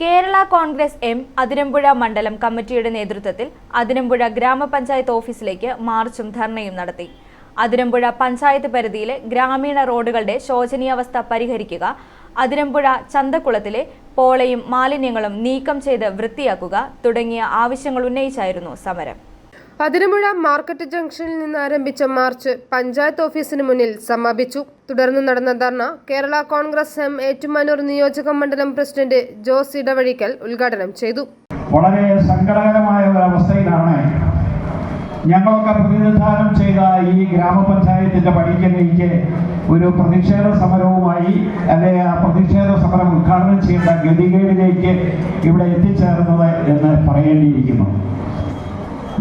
Kerala Congress M Athirampuzha മണ്ഡലം കമ്മിറ്റിയുടെ നേതൃത്വത്തിൽ അതിരമ്പുഴ ഗ്രാമപഞ്ചായത്ത് ഓഫീസിലേക്ക് മാർച്ചും ധർണയും നടത്തി. അതിരമ്പുഴ പഞ്ചായത്ത് പരിധിയിലെ ഗ്രാമീണ റോഡുകളുടെ ശോചനീയാവസ്ഥ പരിഹരിക്കുക അതിരമ്പുഴ ചന്തക്കുളത്തിലെ പോളയും മാലിന്യങ്ങളും നീക്കം ചെയ്ത് വൃത്തിയാക്കുക തുടങ്ങിയ ആവശ്യങ്ങൾ ഉന്നയിച്ചായിരുന്നു സമരം. അതിരമ്പുഴ മാർക്കറ്റ് ജംഗ്ഷനിൽ നിന്ന് ആരംഭിച്ച മാർച്ച് പഞ്ചായത്ത് ഓഫീസിന് മുന്നിൽ സമാപിച്ചു. തുടർന്ന് നടന്ന ധർണ കേരള കോൺഗ്രസ് എം ഏറ്റുമാനൂർ നിയോജക മണ്ഡലം പ്രസിഡന്റ് ജോസ് ഇടവഴിക്കൽ ഉദ്ഘാടനം ചെയ്തു. വളരെ സങ്കടകരമായ ഒരു അവസ്ഥയിലാണ് ഞങ്ങളൊക്കെ പ്രതിനിധാനം ചെയ്ത ഈ ഗ്രാമപഞ്ചായത്തിന്റെ പടിക്കലേക്ക് ഒരു പ്രതിഷേധ സമരവുമായി അല്ലെ ആ പ്രതിഷേധ സമരം ഉദ്ഘാടനം ചെയ്യേണ്ട ഗതികേടിലേക്ക് ഇവിടെ എത്തിച്ചേർന്നത് എന്ന് പറയേണ്ടിയിരിക്കുന്നു.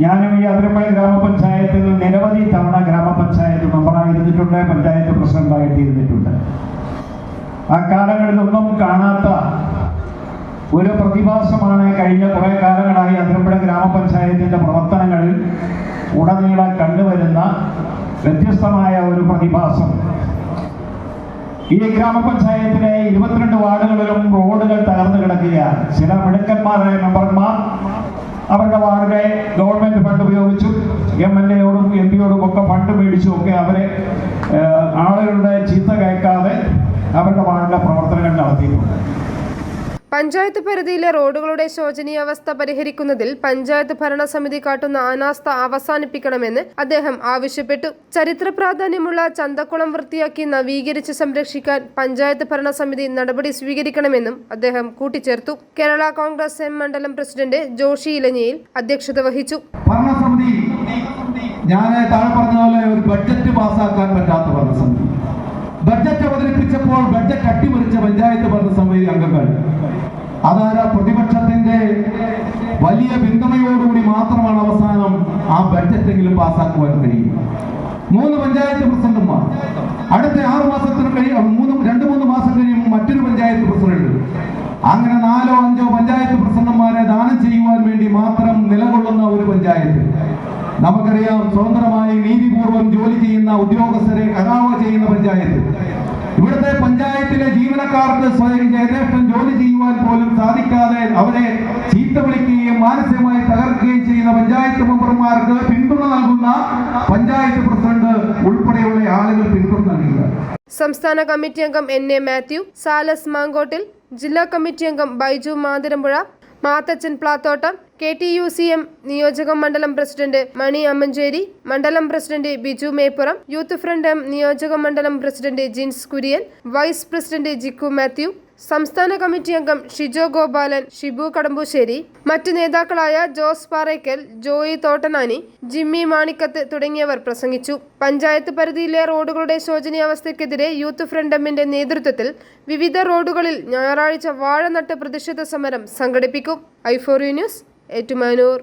ഞാനും ഈ അതിരമ്പഴ ഗ്രാമപഞ്ചായത്തിൽ നിരവധി തവണ ഗ്രാമപഞ്ചായത്ത് മെമ്പറായിരുന്നിട്ടുണ്ട് പഞ്ചായത്ത് പ്രസിഡന്റായിട്ട് ഇരുന്നിട്ടുണ്ട് ആ കാലങ്ങളിലൊന്നും കാണാത്ത ഒരു പ്രതിഭാസമാണ് കഴിഞ്ഞ കുറേ കാലങ്ങളായി അതിരമ്പുഴ ഗ്രാമപഞ്ചായത്തിന്റെ പ്രവർത്തനങ്ങളിൽ ഉടനീളം കണ്ടുവരുന്ന വ്യത്യസ്തമായ ഒരു പ്രതിഭാസം. ഈ ഗ്രാമപഞ്ചായത്തിലെ ഇരുപത്തിരണ്ട് വാർഡുകളിലും റോഡുകൾ തകർന്നു കിടക്കുകയാണ്. ചില മിടുക്കന്മാരായ മെമ്പർമാർ അവരുടെ വാർഡിനെ ഗവൺമെന്റ് ഫണ്ട് ഉപയോഗിച്ചു. എം എൽ എയോടും എം പിയോടും ഒക്കെ ഫണ്ട് മേടിച്ചും. ഒക്കെ അവരെ ആളുകളുടെ ചീത്ത കേൾക്കാതെ അവരുടെ വാർഡിലെ പ്രവർത്തനങ്ങൾ നടത്തിയിട്ടുണ്ട്. പഞ്ചായത്ത് പരിധിയിലെ റോഡുകളുടെ ശോചനീയാവസ്ഥ പരിഹരിക്കുന്നതിൽ പഞ്ചായത്ത് ഭരണസമിതി കാട്ടുന്ന അനാസ്ഥ അവസാനിപ്പിക്കണമെന്ന് അദ്ദേഹം ആവശ്യപ്പെട്ടു. ചരിത്ര പ്രാധാന്യമുള്ള ചന്തക്കുളം വൃത്തിയാക്കി നവീകരിച്ച് സംരക്ഷിക്കാൻ പഞ്ചായത്ത് ഭരണസമിതി നടപടി സ്വീകരിക്കണമെന്നും അദ്ദേഹം കൂട്ടിച്ചേർത്തു. കേരള കോൺഗ്രസ് എം മണ്ഡലം പ്രസിഡന്റ് ജോഷി ഇലഞ്ഞിയിൽ അധ്യക്ഷത വഹിച്ചു. ഞാൻ താഴെ പറഞ്ഞ പോലെ ഒരു ബഡ്ജറ്റ് പാസ്സാക്കാൻ പറ്റാത്ത ഭരണസമിതി ബഡ്ജറ്റ് അവതരിപ്പിച്ചപ്പോൾ ബഡ്ജറ്റ് അട്ടിമറിച്ച പഞ്ചായത്ത് ഭരണസമിതി അംഗങ്ങൾ. അതാര പ്രതിപക്ഷത്തിന്റെ വലിയ പിന്തുണയോടുകൂടി മാത്രമാണ് അവസാനം ആ ബഡ്ജറ്റ് എങ്കിലും പാസ്സാക്കുവാൻ കഴിയും മൂന്ന് പഞ്ചായത്ത് പ്രസിഡന്റുമാർ. അടുത്ത ആറ് മാസത്തിന് കഴിയും മൂന്ന് രണ്ട് മൂന്ന് മാസം കഴിയുമ്പോൾ മറ്റൊരു പഞ്ചായത്ത് പ്രസിഡന്റ്. അങ്ങനെ നാലോ അഞ്ചോ പഞ്ചായത്ത് പ്രസിഡന്റുമാരെ ദാനം ചെയ്യുവാൻ വേണ്ടി മാത്രം നിലകൊള്ളുന്ന ഒരു പഞ്ചായത്ത്. നമുക്കറിയാം സ്വതന്ത്രമായി നീതിപൂർവം ജോലി ചെയ്യുന്ന ഉദ്യോഗസ്ഥരെ കരാവ ചെയ്യുന്ന പഞ്ചായത്ത്. പഞ്ചായത്തിലെ ജീവനക്കാർക്ക് സ്വയം യഥേഷ്ടം ജോലി ചെയ്യുവാൻ പോലും സാധിക്കാതെ അവരെ ചീത്ത വിളിക്കുകയും മാനസികമായി തകർക്കുകയും ചെയ്യുന്ന പഞ്ചായത്ത് മെമ്പർമാർക്ക് പിന്തുണ നൽകുന്ന പഞ്ചായത്ത് പ്രസിഡന്റ് ഉൾപ്പെടെയുള്ള ആളുകൾ പിന്തുണ നൽകുക. സംസ്ഥാന കമ്മിറ്റി അംഗം എൻ എ മാത്യു സാലസ് മാങ്കോട്ടിൽ ജില്ലാ കമ്മിറ്റി അംഗം Baiju Mathirampuzha Mathachan Plathottam K T U C M നിയോജക മണ്ഡലം പ്രസിഡന്റ് മണി അമ്മഞ്ചേരി മണ്ഡലം president Biju Meppuram youth front M നിയോജക മണ്ഡലം president Jins Kurian vice president Jikku Mathew സംസ്ഥാന കമ്മിറ്റി അംഗം ഷിജോ ഗോപാലൻ ഷിബു കടമ്പൂശ്ശേരി മറ്റ് നേതാക്കളായ ജോസ് പാറയ്ക്കൽ ജോയി തോട്ടനാനി ജിമ്മി മാണിക്കത്ത് തുടങ്ങിയവർ പ്രസംഗിച്ചു. പഞ്ചായത്ത് പരിധിയിലെ റോഡുകളുടെ ശോചനീയാവസ്ഥയ്ക്കെതിരെ യൂത്ത് ഫ്രണ്ട് എമ്മിന്റെ നേതൃത്വത്തിൽ വിവിധ റോഡുകളിൽ ഞായറാഴ്ച വാഴനട്ട് പ്രതിഷേധ സമരം സംഘടിപ്പിക്കും. ഐഫോറി ന്യൂസ് ഏറ്റുമാനൂർ.